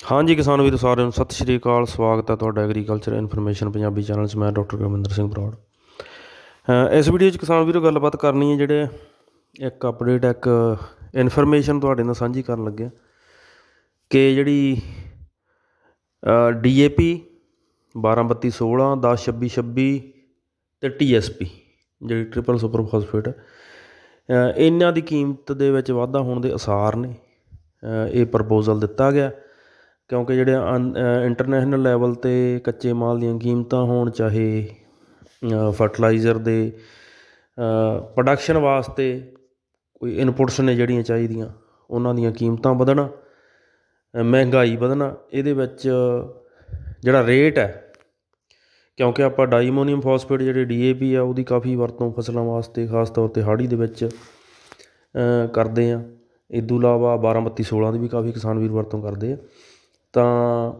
ਹਾਂਜੀ ਕਿਸਾਨ ਵੀਰੋ, ਸਾਰਿਆਂ ਨੂੰ ਸਤਿ ਸ਼੍ਰੀ ਅਕਾਲ। ਸਵਾਗਤ ਹੈ ਤੁਹਾਡਾ ਐਗਰੀਕਲਚਰ ਇਨਫੋਰਮੇਸ਼ਨ ਪੰਜਾਬੀ ਚੈਨਲ 'ਚ। ਮੈਂ ਡਾਕਟਰ ਗੁਰਮਿੰਦਰ ਸਿੰਘ ਬਰਾੜ। ਇਸ ਵੀਡੀਓ 'ਚ ਕਿਸਾਨ ਵੀਰੋ ਗੱਲਬਾਤ ਕਰਨੀ ਹੈ ਜਿਹੜੇ ਇੱਕ ਅਪਡੇਟ ਇੱਕ ਇਨਫੋਰਮੇਸ਼ਨ ਤੁਹਾਡੇ ਨਾਲ ਸਾਂਝੀ ਕਰਨ ਲੱਗਿਆ ਕਿ ਜਿਹੜੀ ਡੀਏਪੀ 123216 102626 ਤੇ ਟੀਐਸਪੀ ਜਿਹੜੀ ਟ੍ਰਿਪਲ ਸੁਪਰ ਫਾਸਫੇਟ ਇਹਨਾਂ ਦੀ ਕੀਮਤ ਦੇ ਵਿੱਚ ਵਾਧਾ ਹੋਣ ਦੇ ਅਸਾਰ ਨੇ। ਇਹ ਪ੍ਰਪੋਜ਼ਲ ਦਿੱਤਾ ਗਿਆ। ਕਿਉਂਕਿ ਜਿਹੜੇ ਅਨ ਇੰਟਰਨੈਸ਼ਨਲ ਲੈਵਲ ਤੇ ਕੱਚੇ ਮਾਲ ਦੀਆਂ ਕੀਮਤਾਂ ਹੋਣ ਚਾਹੇ ਫਰਟੀਲਾਈਜ਼ਰ ਦੇ ਪ੍ਰੋਡਕਸ਼ਨ ਵਾਸਤੇ ਕੋਈ ਇਨਪੁਟਸ ਨੇ ਜਿਹੜੀਆਂ ਚਾਹੀਦੀਆਂ ਉਹਨਾਂ ਦੀਆਂ ਕੀਮਤਾਂ ਵਧਣਾ ਮਹਿੰਗਾਈ ਵਧਣਾ ਇਹਦੇ ਵਿੱਚ ਜਿਹੜਾ ਰੇਟ ਹੈ ਕਿਉਂਕਿ ਆਪਾਂ ਡਾਈਮੋਨੀਅਮ ਫਾਸਫੇਟ ਜਿਹੜੇ ਡੀਏਪੀ ਆ ਉਹਦੀ ਕਾਫੀ ਵਰਤੋਂ ਫਸਲਾਂ ਵਾਸਤੇ ਖਾਸ ਤੌਰ ਤੇ ਹਾੜੀ ਦੇ ਵਿੱਚ ਅ, ਕਰਦੇ ਆ। ਇਦੋਂ ਇਲਾਵਾ 123216 ਦੀ ਵੀ ਕਾਫੀ ਕਿਸਾਨ ਵੀਰ ਵਰਤੋਂ ਕਰਦੇ ਆ। ਤਾਂ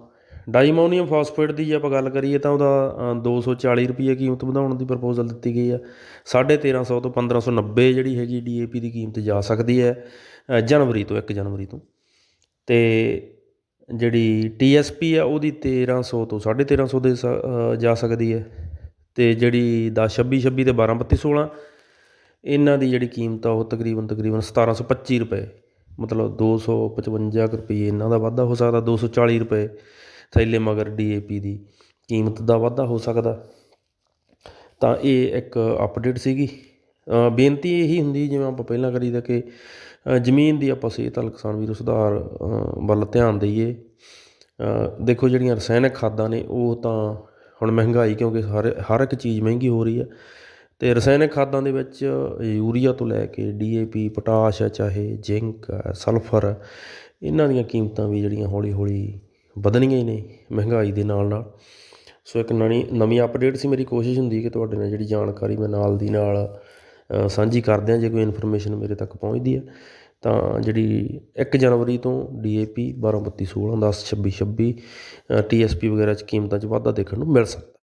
ਡਾਈਮੋਨੀਅਮ ਫਾਸਫੇਟ ਦੀ ਜੇ ਆਪਾਂ ਗੱਲ ਕਰੀਏ ਤਾਂ ਉਹਦਾ ਦੋ ਸੌ ਚਾਲੀ ਰੁਪਈਏ ਕੀਮਤ ਵਧਾਉਣ ਦੀ ਪ੍ਰਪੋਜ਼ਲ ਦਿੱਤੀ ਗਈ ਆ। 1350 ਤੋਂ 1590 ਜਿਹੜੀ ਹੈਗੀ ਡੀ ਏ ਪੀ ਦੀ ਕੀਮਤ ਜਾ ਸਕਦੀ ਹੈ ਜਨਵਰੀ ਤੋਂ ਇੱਕ ਜਨਵਰੀ ਤੋਂ। ਅਤੇ ਜਿਹੜੀ ਟੀ ਐੱਸ ਪੀ ਆ ਉਹਦੀ 1300 ਤੋਂ 1350 ਦੇ ਸ- ਅ, ਜਾ ਸਕਦੀ ਹੈ। ਅਤੇ ਜਿਹੜੀ ਦਸ ਛੱਬੀ ਛੱਬੀ ਅਤੇ ਬਾਰ੍ਹਾਂ ਬੱਤੀ ਸੋਲ੍ਹਾਂ ਇਹਨਾਂ ਦੀ ਜਿਹੜੀ ਕੀਮਤ ਆ ਉਹ ਤਕਰੀਬਨ ਤਕਰੀਬਨ 1725 ਰੁਪਏ ਮਤਲਬ 255 ਕੁ ਰੁਪਈਏ ਇਹਨਾਂ ਦਾ ਵਾਧਾ ਹੋ ਸਕਦਾ 240 ਰੁਪਏ ਥੈਲੇ ਮਗਰ ਡੀ ਏ ਪੀ ਦੀ ਕੀਮਤ ਦਾ ਵਾਧਾ ਹੋ ਸਕਦਾ। ਤਾਂ ਇਹ ਇੱਕ ਅਪਡੇਟ ਸੀਗੀ। ਬੇਨਤੀ ਇਹੀ ਹੁੰਦੀ ਜਿਵੇਂ ਆਪਾਂ ਪਹਿਲਾਂ ਕਰੀਦਾ ਕਿ ਜ਼ਮੀਨ ਦੀ ਆਪਾਂ ਸਿਹਤ ਵੱਲ ਕਿਸਾਨ ਵੀਰੋ ਸੁਧਾਰ ਵੱਲ ਧਿਆਨ ਦਈਏ। ਦੇਖੋ ਜਿਹੜੀਆਂ ਰਸਾਇਣਕ ਖਾਦਾਂ ਨੇ ਉਹ ਤਾਂ ਹੁਣ ਮਹਿੰਗਾਈ ਕਿਉਂਕਿ ਹਰ ਹਰ ਇੱਕ ਚੀਜ਼ ਮਹਿੰਗੀ ਹੋ ਰਹੀ ਹੈ। ਅਤੇ ਰਸਾਇਣਿਕ ਖਾਦਾਂ ਦੇ ਵਿੱਚ ਯੂਰੀਆ ਤੋਂ ਲੈ ਕੇ ਡੀ ਏ ਪੀ ਪੋਟਾਸ਼ ਹੈ ਚਾਹੇ ਜ਼ਿੰਕ ਹੈ ਸਲਫਰ ਹੈ, ਇਹਨਾਂ ਦੀਆਂ ਕੀਮਤਾਂ ਵੀ ਜਿਹੜੀਆਂ ਹੌਲੀ ਹੌਲੀ ਵਧਣੀਆਂ ਹੀ ਨੇ ਮਹਿੰਗਾਈ ਦੇ ਨਾਲ ਨਾਲ। ਸੋ ਇੱਕ ਨਵੀਂ ਨਵੀਂ ਅਪਡੇਟ ਸੀ ਮੇਰੀ ਕੋਸ਼ਿਸ਼ ਹੁੰਦੀ ਕਿ ਤੁਹਾਡੇ ਨਾਲ ਜਿਹੜੀ ਜਾਣਕਾਰੀ ਮੈਂ ਨਾਲ ਦੀ ਨਾਲ ਸਾਂਝੀ ਕਰਦੇ ਹਾਂ ਜੇ ਕੋਈ ਇਨਫੋਰਮੇਸ਼ਨ ਮੇਰੇ ਤੱਕ ਪਹੁੰਚਦੀ ਹੈ ਤਾਂ ਜਿਹੜੀ 1 ਜਨਵਰੀ ਤੋਂ ਡੀਏਪੀ 12 32 16 10 26 26 ਟੀਐਸਪੀ ਵਗੈਰਾ ਚ ਕੀਮਤਾਂ 'ਚ ਵਾਧਾ ਦੇਖਣ ਨੂੰ ਮਿਲ ਸਕਦਾ।